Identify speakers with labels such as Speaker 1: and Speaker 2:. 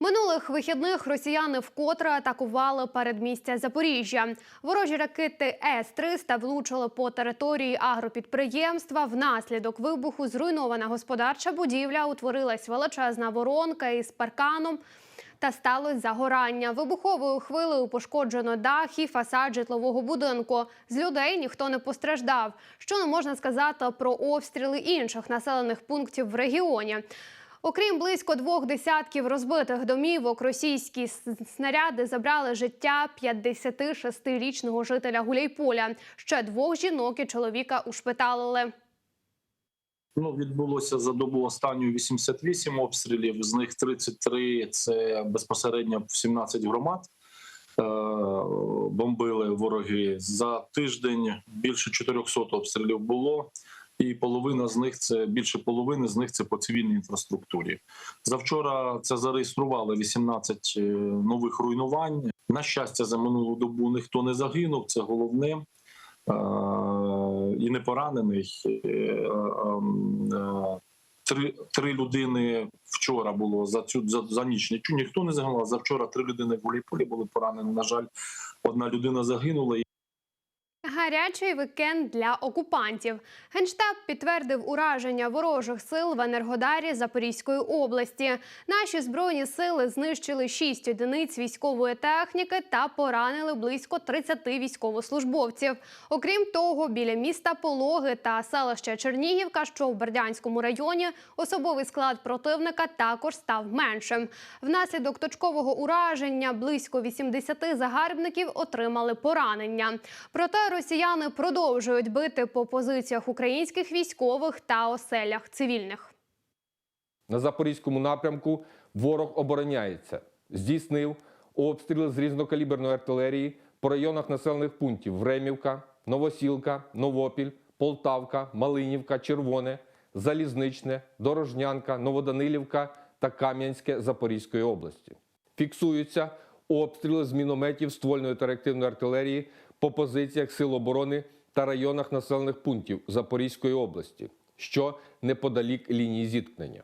Speaker 1: Минулих вихідних росіяни вкотре атакували передмістя Запоріжжя. Ворожі ракети С-300 влучили по території агропідприємства. Внаслідок вибуху зруйнована господарча будівля, утворилась величезна воронка із парканом. Та сталося загорання. Вибуховою хвилею пошкоджено дах і фасад житлового будинку. З людей ніхто не постраждав. Що не можна сказати про обстріли інших населених пунктів в регіоні. Окрім близько двох десятків розбитих домівок, російські снаряди забрали життя 56-річного жителя Гуляйполя. Ще двох жінок і чоловіка ушпиталили.
Speaker 2: Ну, відбулося за добу останню 88 обстрілів, з них 33 – це безпосередньо в 17 громад. Е, Бомбили вороги за тиждень. Більше 400 обстрілів було, і половина з них це більше половини з них це по цивільній інфраструктурі. Завчора це зареєстрували 18 е, нових руйнувань. На щастя, за минулу добу ніхто не загинув. Це головне. І не поранений. Е, Три, три людини вчора було за цю за, за ніч. Нічого ніхто не загинув. За вчора три людини в Гуляйполі були поранені. На жаль, одна людина загинула.
Speaker 1: Гарячий вікенд для окупантів. Генштаб підтвердив ураження ворожих сил в Енергодарі Запорізької області. Наші збройні сили знищили 6 одиниць військової техніки та поранили близько 30 військовослужбовців. Окрім того, біля міста Пологи та селища Чернігівка, що в Бердянському районі, особовий склад противника також став меншим. Внаслідок точкового ураження близько 80 загарбників отримали поранення. Проте росіяни продовжують бити по позиціях українських військових та оселях цивільних.
Speaker 3: На запорізькому напрямку ворог обороняється, здійснив обстріли з різнокаліберної артилерії по районах населених пунктів Времівка, Новосілка, Новопіль, Полтавка, Малинівка, Червоне, Залізничне, Дорожнянка, Новоданилівка та Кам'янське Запорізької області. Фіксуються обстріли з мінометів ствольної та реактивної артилерії по позиціях Сил оборони та районах населених пунктів Запорізької області, що неподалік лінії зіткнення.